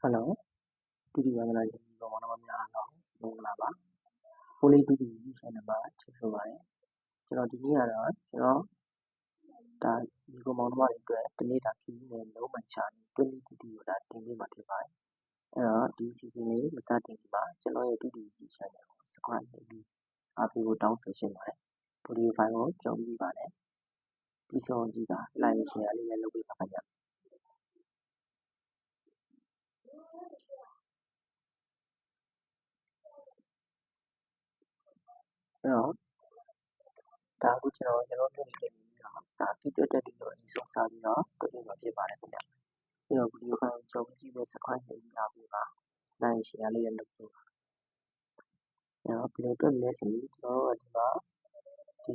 ဟယ်လိုတူတူဝန္ဒနာရှင်ဒီကောင်မောင်နှမများအားလုံးမင်္ဂလာပါပိုလေးတူတူရှင်နံပါတ်ချစ်ဆိုပါတယ်ကျွန်တော်ဒီနေ့ကတော့ကျွန်တော်ဒါဒီကောင်မောင်နှမတွေအတွက်ဒီနေ့ဒါခီးနဲ့လုံးမချာနေ20တီတီကိုဒါတင်ပေးမှာဖြစ်ပါတယ်အဲ့တော့ဒီ season လေးမစတင်ခင်မှာကျွန်တော်ရဲ့တူတူဒီ channel ကို subscribe လုပ်ပြီးအားပေးဖို့တောင်းဆိုရှင်းပါတယ်ဗီဒီယိုဖိုင်ကိုကြုံကြည့်ပါနဲ့ပြီးဆုံးကြည့်ပါ like share လေးလည်းလုပ်ပေးပါခင်ဗျ အဲ့တော့ ဒါအခုကျွန်တော် ကျွန်တော်တွေ့နေတဲ့နေပြီးတော့ ဒါတိတွက်တက်ပြီးတော့အဆုံး စားပြီးတော့ တွေ့နေမှာ ဖြစ်ပါတယ်ခင်ဗျ ပြီးတော့ ဗီဒီယိုဖိုင်ကိုကြုံကြည့်ပြီး subscribe လုပ်ပြီးအားပေးပါ like share လေးလည်းလုပ်ပေးပါ အဲ့တော့ ဘယ်လိုတွေ့မလဲဆိုရင် ကျွန်တော်တို့က ဒီမှာဒီ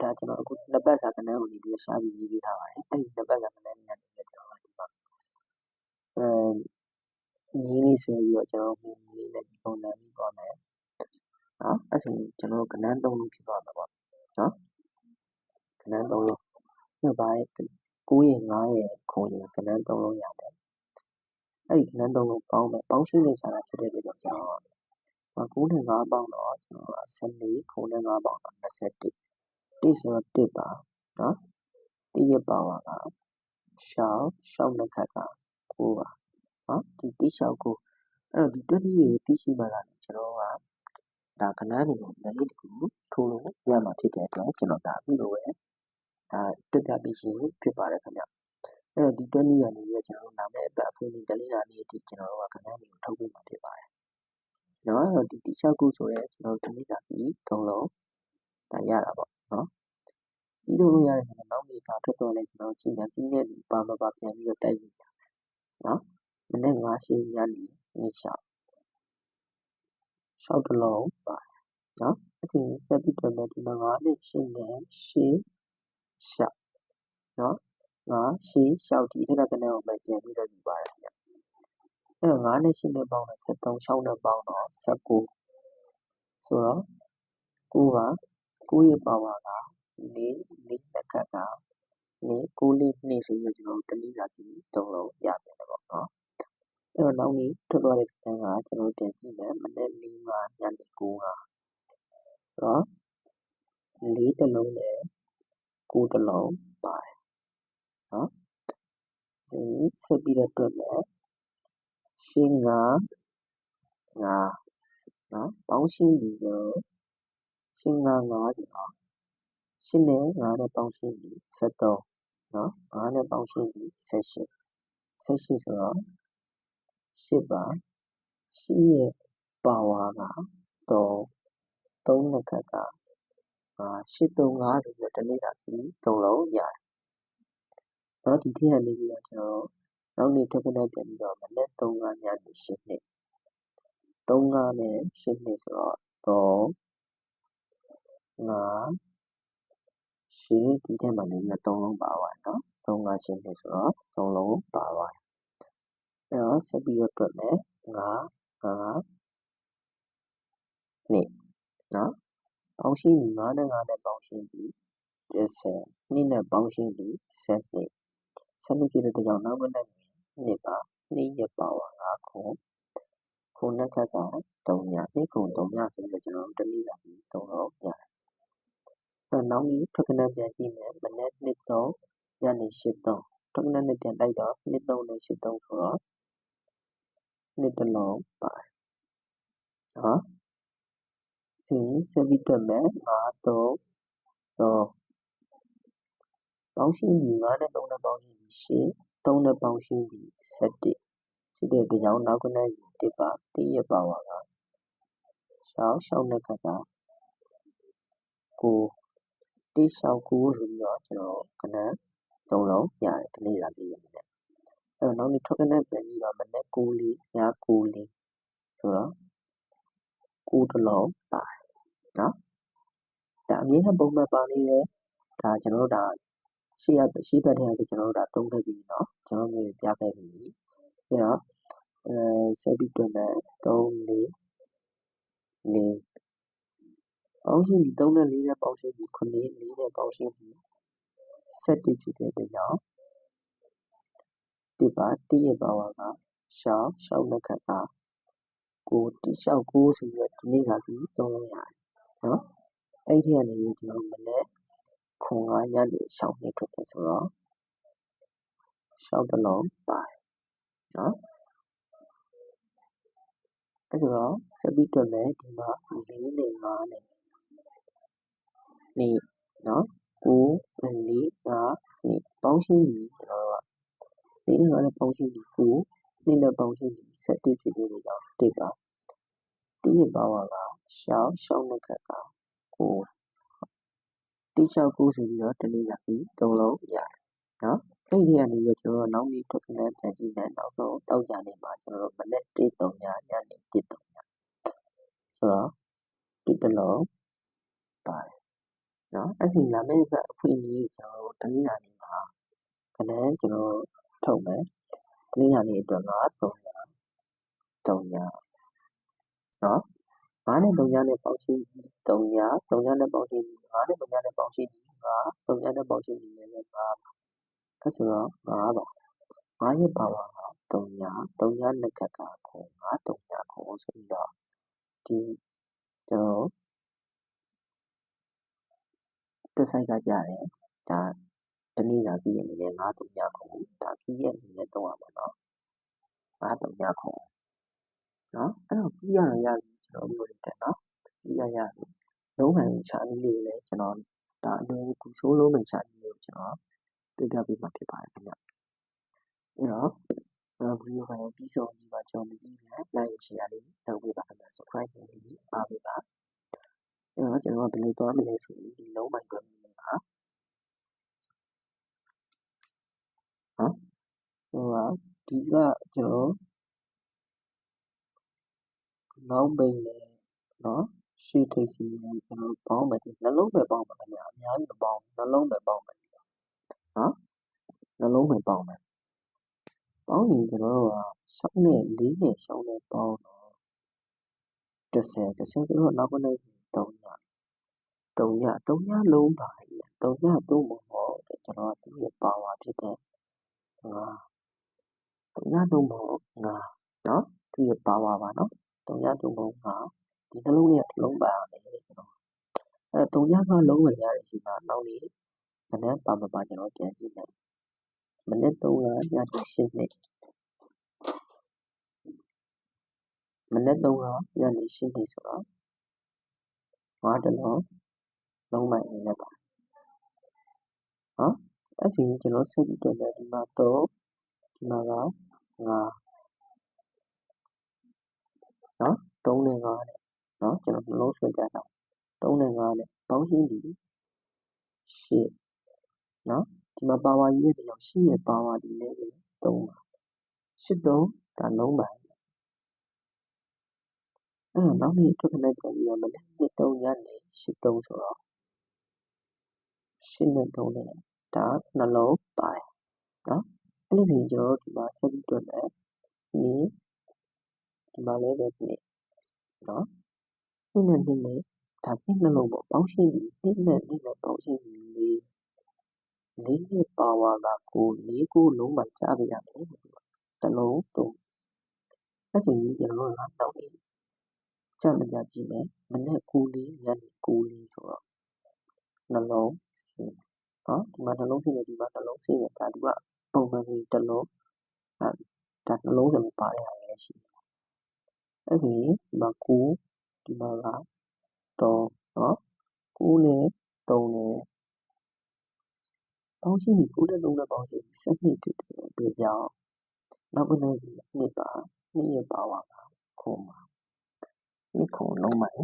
ဒါကျွန်တော် အခု နှစ်ပတ်စာကဏ္ဍကို နေပြီးရှားပြီး ရေးပေးထားပါတယ် အဲ့ဒီ နှစ်ပတ်စာကဏ္ဍလေးကနေပြီးကျွန်တော်ကဒီမှာအဲညီလေးဆိုပြီးတော့ ကျွန်တော်မြင်လေးနဲ့ ဒီပုံစံလေးပေါ်မယ် နော်အဲ့ဆိုရင် ကျွန်တော်တို့ကဏ္ဍ၃လုံးဖြစ်သွားမှာပေါ့နော်ကဏ္ဍ၃လုံးဒီပါရဲ့9ရဲ့9ရဲ့ခုရဲ့ကဏ္ဍ၃လုံးရတယ် အဲ့ဒီကဏ္ဍ၃လုံးပေါင်းမယ် ပေါင်းရှင်းနေစားတာဖြစ်တဲ့အတွက်ကျွန်တော်9နဲ့5ပေါင်းတော့ကျွန်တော်က14ခုနဲ့5ပေါင်းတော့21တိဆိုတော့1ပါနော်တိရဲ့ ပါဝါကရှောင်းရှောင်းနှစ်ခက်က9ပါနော် ဒီတိရှောင်းကိုအဲ့တော့ ဒီ20ကို သိရှိမှလာတယ်ကျွန်တော်က ဒါကဏ္ဍတွေကိုနည်းနည်းတခုထိုးလို့ရမှာဖြစ်တဲ့အတွက်ကျွန်တော်ဒါအခုလိုပဲဒါတက်ပြပြီးရှင်ဖြစ်ပါတယ်ခင်ဗျအဲ့တော့ဒီ20ရာနေပြီးကျွန်တော်တို့နာမည်အပတ်အဖွင့်ဒီတလေးလာနေအထိကျွန်တော်တို့ကကဏ္ဍတွေကိုထုတ်ပေးမှာဖြစ်ပါတယ်နော်အဲ့တော့ဒီတိရှောက်ခုဆိုရဲကျွန်တော်တို့ဒီနေ့ကပြီး၃လုံးဒါရတာပေါ့နော်ပြီးလို့ရတဲ့ခါနောက်နေ့ကထွက်တော့လဲကျွန်တော်ချိန်ပြန်ပြီးနေပါမပါပြန်ပြီးတော့တိုက်ကြည့်ကြမယ်နော်မနေ့9ရှင်းညနေနေ့ရှောက် ရှောက်တလုံးပါတယ်နော်အချိန်ဆက်ပြီးတော့မယ်ဒီမှာ9နဲ့ရှင်းနဲ့ရှင်းရှောက်နော်9ရှင်းရှောက်ဒီထက်ကကနေကိုပဲပြန်ပြီးတော့ယူပါတယ်ခင်ဗျအဲ့တော့9နဲ့ရှင်းနဲ့ပေါင်းတော့73 6နဲ့ပေါင်းတော့19ဆိုတော့9ပါ9ရဲ့ပါဝါက4 4လက်ကကနေ့9လေးနေ့ဆိုပြီးတော့ကျွန်တော်တို့တနည်းစာပြီးသုံးလုံးရပြန်တယ်ပေါ့နော် အဲ့တော့ နောက်နေ့ထွက်သွားတဲ့ပြန်က ကျွန်တော်ပြန်ကြည့်မယ် မနေ့၄မှာညနေ9ကဆိုတော့ ၄တလုံးနဲ့9တလုံးပါတယ်နော်ဒီဆက်ပြီးတော့ တွက်မယ်ရှင်းက9နော် ပေါင်းရှင်းဒီတော့ရှင်းက9ဒီတော့ရှင်းနဲ့9နဲ့ ပေါင်းရှင်းဒီ73နော်9နဲ့ ပေါင်းရှင်းဒီ78 78ဆိုတော့ 8ပါ8ရဲ့ ပါဝါက3 3နှစ်ခက်ကအာ835ဆိုပြီးတော့ တနေ့စာပြီး3လုံးရတယ်။နော် ဒီထက်ကနေပြီးတော့ ကျွန်တော်နောက်နေ့ထွက်ကနေပြန်ပြီးတော့ မနေ့3ကညနေ8နှစ်3ကနဲ့8နှစ်ဆိုတော့3 5ရှင်းဒီထက်မှနေပြီးတော့3လုံးပါပါတယ်နော်3 5 8နှစ်ဆိုတော့3လုံးပါပါတယ် အဲ့တော့ဆက်ပြီးတော့တွက်မယ်5 5နှစ်နော်ပေါင်းရှင်းပြီး9နဲ့9နဲ့ပေါင်းရှင်းပြီး10နှစ်နဲ့ပေါင်းရှင်းပြီး7နှစ်7နှစ်ပြည့်တဲ့ကြောင့်နောက်မနေ့နှစ်ပါနှစ်ရပါဝါ9ခုခုနှစ်ခက်က3ညနှစ်ခု3ညဆိုပြီးတော့ကျွန်တော်တို့တနည်းစာပြီး3တော့ရတယ်အဲနောက်နေ့ထွက်ကနေပြန်ကြည့်မယ်မနေ့နှစ်3ညနေ8 3ထွက်ကနေနဲ့ပြန်လိုက်တော့နှစ်3နဲ့8 3ဆိုတော့ နှစ်တလုံးပါတယ်နော်ချင်းဆက်ပြီးတွက်မယ်5 3 3ပေါင်းရှင်းပြီး5နဲ့3နဲ့ပေါင်းရှင်းပြီး8 3နဲ့ပေါင်းရှင်းပြီး7ဖြစ်တဲ့ကြောင့်နောက်ကနေတစ်ပါတည့်ရပါဝါကရှောင်းရှောင်းနဲ့ခက်ကကိုတိရှောင်းကိုဆိုပြီးတော့ကျွန်တော်ကနန်း၃လုံးရတယ်ဒီနေ့လာပြီးရနေတယ် အဲ့တော့ နောက်နေ့ ထွက်ခါနဲ့ ပြန်ကြည့်တော့ မနက် ၉-၄၊ည ၉-၄ ဆိုတော့ ၉ တစ်လုံးပါတယ်။နော်။ဒါ အမြဲတမ်း ပုံမှန်ပါနေတယ်။ဒါကျွန်တော်တို့ ဒါ ရှေ့အပတ်ထဲကပဲ ကျွန်တော်တို့ သုံးခဲ့ပြီးပြီနော်။ကျွန်တော်တို့ ပြခဲ့ပြီးပြီ။အဲ့တော့ ဆက်ပြီးတွက်မယ်။၃၊၄၊၄ ပေါင်းရှင်သည် ၃ နဲ့ ၄ ရဲ့ ပေါင်းရှင်သည် ၇၊၄ နဲ့ ပေါင်းရှင်သည် ၁၁ ဖြစ်တဲ့အတွက်ကြောင့် တည့်ရပါဝါကရှောက်ရှောက်နှစ်ခက်ကကိုတိလျှောက်ကိုဆိုပြီးတော့ ဒီနေ့စာပြီးသုံးလို့ရတယ်နော် အဲ့ဒီကနေပြီးကျွန်တော်မနေ့ခွန်ကညနေရှောက်နှစ် ထွက်တယ်ဆိုတော့ရှောက်တစ်လုံးပါတယ်နော် အဲ့ဆိုတော့ ဆက်ပြီးတွက်မယ် ဒီမှာ ၄ နဲ့5နဲ့နေနော်9 4 5နေပေါင်းရှင်းပြီးကျွန်တော်တို့က ၄နဲ့5နဲ့ပေါင်းရှင်းပြီး9နှစ်နဲ့ပေါင်းရှင်းပြီး7ဖြစ်ပြီးတော့တစ်ပါတိရပါဝါကရှောက်ရှောက်နှစ်ခက်ကကိုတိလျှောက်ကိုဆိုပြီးတော့တနေ့စာပြီးသုံးလုံးရတယ်နော်အဲ့ဒီကနေပြီးကျွန်တော်တို့နောက်နေ့ထွက်ကနေပြန်ကြည့်မယ်နောက်ဆုံးတောက်ကြနေမှာကျွန်တော်တို့မနေ့1 3ညညနေ1 3ညဆိုတော့ဒီတစ်လုံးပါတယ်နော်အဲ့ဒီလာမယ့်ဘက်အဖွင့်ကြီးကျွန်တော်တို့တနင်္လာနေ့မှာခဏကျွန်တော် ထုတ်မယ်တနင်္လာနေ့အတွက်က3ည3ညနော်9နဲ့3ညနဲ့ပေါင်းချင်းပြီး3ည3ညနဲ့ပေါင်းချင်းပြီး9နဲ့3ညနဲ့ပေါင်းချင်းပြီး9 3ညနဲ့ပေါင်းချင်းပြီးလည်း5ပါအဲ့ဆိုတော့5ပါ5ရဲ့ပါဝါက3ည3ညနှစ်ခက်ကခု5 3ညခုဆိုပြီးတော့ဒီကျွန်တော်တစ်ဆိုင်ကကြတယ်ဒါ တစ်နေ့စာ Key အနေနဲ့ ၅၀၇ ကို ဒါ Key အနေနဲ့ သုံးရမှာနော်။၅၀၇ နော်။အဲ့တော့ Key ကတော့ ရပြီ ကျွန်တော်တို့ မြို့တွေအတွက်နော်။ Key က ရပြီ။လုံးကိုင်ရှာနည်းလေးကိုလည်း ကျွန်တော် ဒါ အလွယ်တကူဆုံး လုံးကိုင်ရှာနည်းလေးကို ကျွန်တော် ပြောပြပေးမှာ ဖြစ်ပါတယ်ခင်ဗျ။အဲ့တော့ ကျွန်တော် ဗွီဒီယိုဖိုင်ကို ပြီးဆုံးအောင်ကြည့်ပါ ကျွန်တော် မကြည့်ခင် like and share လေး လုပ်ပေးပါခင်ဗျ။ subscribe လေး အားပေးပါ။အဲ့တော့ ကျွန်တော်တို့ ဘယ်လိုသွားမလဲဆိုရင် ဒီ လုံးကိုင် တွယ်မိ ဟိုကဒီကကျွန်တော်နောက်ပိန်နဲ့နော်ရှေ့ထိပ်စီနဲ့ကျွန်တော်ပေါင်းမယ်ဒီနှလုံးပဲပေါင်းမှာခင်ဗျအများကြီးမပေါင်းနှလုံးပဲပေါင်းမယ်နော်နှလုံးပဲပေါင်းမယ်ပေါင်းရင်ကျွန်တော်တို့ကရှောင်းနဲ့၄နဲ့ရှောင်းနဲ့ပေါင်းတော့30 30ဆိုတော့နောက်ကနေ3ည3ည3ညလုံးပါ3ည3မဟုတ်ကျွန်တော်ကဒီရဲ့ပါဝါဖြစ်တဲ့5 3ည3မဟုတ် 5 နော်ဒီရဲ့ပါဝါပါနော်3ည3မဟုတ် 5 ဒီနှလုံးလေးကလုံးပါမယ်တဲ့ ကျွန်တော်အဲ3ညကလုံးဝင်ရတဲ့ချိန်မှာ နောက်နေ့မနေ့ပါမပါ ကျွန်တော်ပြန်ကြည့်မယ် မနေ့3ကည8နှစ်မနေ့3ကညနေ8နှစ်ဆိုတော့5တလုံး လုံးမိုင်နေပါနော် အဲ့ဆိုရင် ကျွန်တော်ဆက်ပြီးတော့ဒီမှာတော့ဒီမှာက 5နော်3နဲ့5နဲ့နော်ကျွန်တော်နှလုံးဆွဲပြတာ3နဲ့5နဲ့ပေါင်းရှင်းပြီး8နော်ဒီမှာပါဝါကြီးရဲ့ဒီလောက်8ရဲ့ပါဝါဒီလည်းပဲ3ပါ8 3ဒါလုံးပါအဲ့တော့နောက်နေ့အတွက်ခဏပြန်ပြီးတော့မနေ့နေ့3ညနေ8 3ဆိုတော့8နဲ့3နဲ့ဒါနှလုံးပါတယ်နော် အဲ့လိုဆိုရင် ကျွန်တော်တို့ ဒီမှာ ဆက်ပြီးတွေ့မယ်နေ့ဒီမှာလည်းပဲနေ့နော်နှစ်နဲ့နှစ်နဲ့ ဒါနှစ်နှလုံးပေါ့ ပေါင်းရှင်းပြီးနှစ်နဲ့နှစ်နဲ့ ပေါင်းရှင်းပြီးလေးလေးနှစ်ပါဝါကကိုလေးကိုလုံးမှကြားပြရမယ်တလုံးတုံးအဲ့ဆိုရင် ကျွန်တော်တို့က နောက်နေ့ကြမကြကြည့်မယ် မနေ့ကိုလေးညနေကိုလေးဆိုတော့ နှလုံးစင်းနော် ဒီမှာ နှလုံးစင်းနဲ့ဒီမှာ နှလုံးစင်းနဲ့ဒါဒီက ပုံမှန်ကြီးတစ်လုံးအဲဒါနှလုံးစင်းပါတဲ့ဟာလည်းရှိတယ်အဲ့ဆိုရင်ဒီမှာကိုဒီမှာက3နော်9နဲ့3နဲ့ပေါင်းရှင်းပြီး9နဲ့3နဲ့ပေါင်းရှင်းပြီး7နှစ်ဖြစ်တဲ့အတွက်ကြောင့်နောက်ကနေနှစ်ပါနှစ်ရပါဝါကခုံပါနှစ်ခုံလုံးမိုင်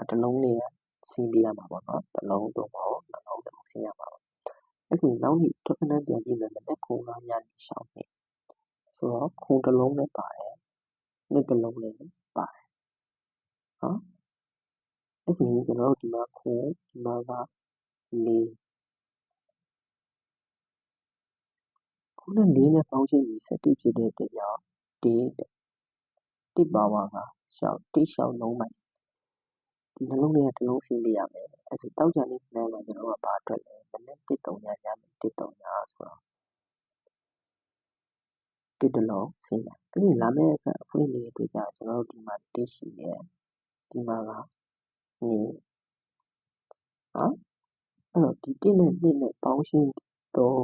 အတလုံးလေးဆင်းပြရမှာပေါ့နော်တလုံးတော့ပေါ့နှလုံးတော့ဆင်းရမှာပေါ့ အဲ့ဆိုနောက်နေ့ထွက်ခဏပြန်ကြည့်မယ်မနေ့ခုံကညနေရှောင်းနေဆိုတော့ခုံတစ်လုံးနဲ့ပါတယ်နှစ်တစ်လုံးနဲ့ပါတယ်နော်အဲ့ဆိုရင်ကျွန်တော်တို့ဒီမှာခုံဒီမှာက4ခုနဲ့4နဲ့ပေါင်းရှင်းပြီး7ဖြစ်တဲ့အတွက်ကြောင့်ဒီတိပါဝါကရှောက်တိရှောက်လုံးမိုက် ဒီနှလုံးလေးကတစ်လုံးဆင်းပြရမယ် အဲ့ဆိုတောက်ကြနေခဏမှာ ကျွန်တော်ကဘာအတွက်လဲ မနေ့1 3ညညနေ1 3ညဆိုတော့ တစ်တစ်လုံးဆင်းတယ် အဲ့ဒီလာမယ့်အတွက်အဖွင့်လေးအတွက်ကြာကျွန်တော်တို့ ဒီမှာ တစ်ရှိတယ် ဒီမှာကနေနော် အဲ့တော့ ဒီ တစ်နဲ့ နှစ်နဲ့ ပေါင်းရှင်းတော့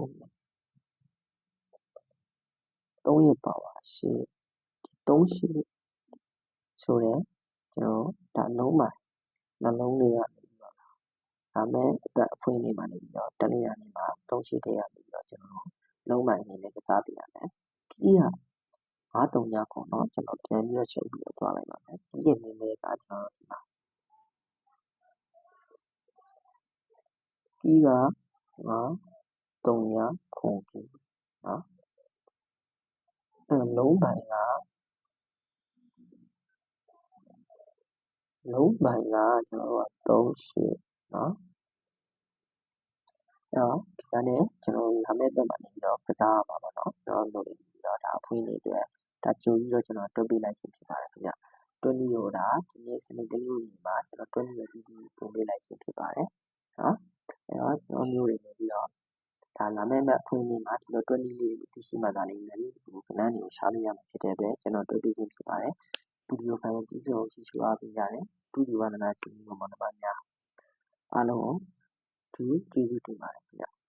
3ရဲ့ power ရှင်းဒီ3ရှိဆိုတော့ကျွန်တော်ဒါလုံးပိုင်း နှလုံးတွေကနေပြီးတော့လာမယ့်အပတ်အဖွင့်နေ့မှာနေပြီးတော့တနေ့ရနေ့မှာတုံးရှိတဲ့ရနေပြီးတော့ကျွန်တော်လုံးပိုင်းအနေနဲ့ကစားပြရမယ်။ဒီက939နော်ကျွန်တော်ပြန်ပြီးတော့ချိန်ပြီးတော့တွားလိုက်ပါမယ်။ဒီနေ့နေ့လေးကကျွန်တော်ဒီမှာဒီက939ခုပြီနော်။အဲလုံးပိုင်းက လုံးပိုင်းကကျွန်တော်တို့က3ရှိเนาะအဲ့တော့ဒီကနေ့ကျွန်တော်လာမယ့်ဘက်မှာနေပြီးတော့ကစားရမှာပါเนาะကျွန်တော်လုပ်နေပြီးတော့ဒါအဖွင့်နေအတွက်ဒါကြိုပြီးတော့ကျွန်တော်တွက်ပေးလိုက်ခြင်းဖြစ်ပါတယ်ခင်ဗျ20ကိုဒါဒီနေ့စနေတနင်္ဂနွေမှာကျွန်တော်20ကိုပြီးပြီးတင်ပေးလိုက်ခြင်းဖြစ်ပါတယ်နော်အဲ့တော့ကျွန်တော်မျိုးတွေနေပြီးတော့ဒါလာမယ့်ဘက်အဖွင့်နေမှာဒီလို20လေးကိုသိရှိမှသာလေးလည်းဒီကဏ္ဍတွေကိုရှားလို့ရမှာဖြစ်တဲ့အတွက်ကျွန်တော်တွက်ပေးခြင်းဖြစ်ပါတယ် ဗီဒီယိုဖိုင်ကိုပြီးဆုံးကြည့်ရှုအားပေးကြတယ်ဒုတိယဝန္ဒနာခြင်းမောင်နှမများ အားလုံးကိုဒီကျေးဇူးတင်ပါတယ်ခင်ဗျ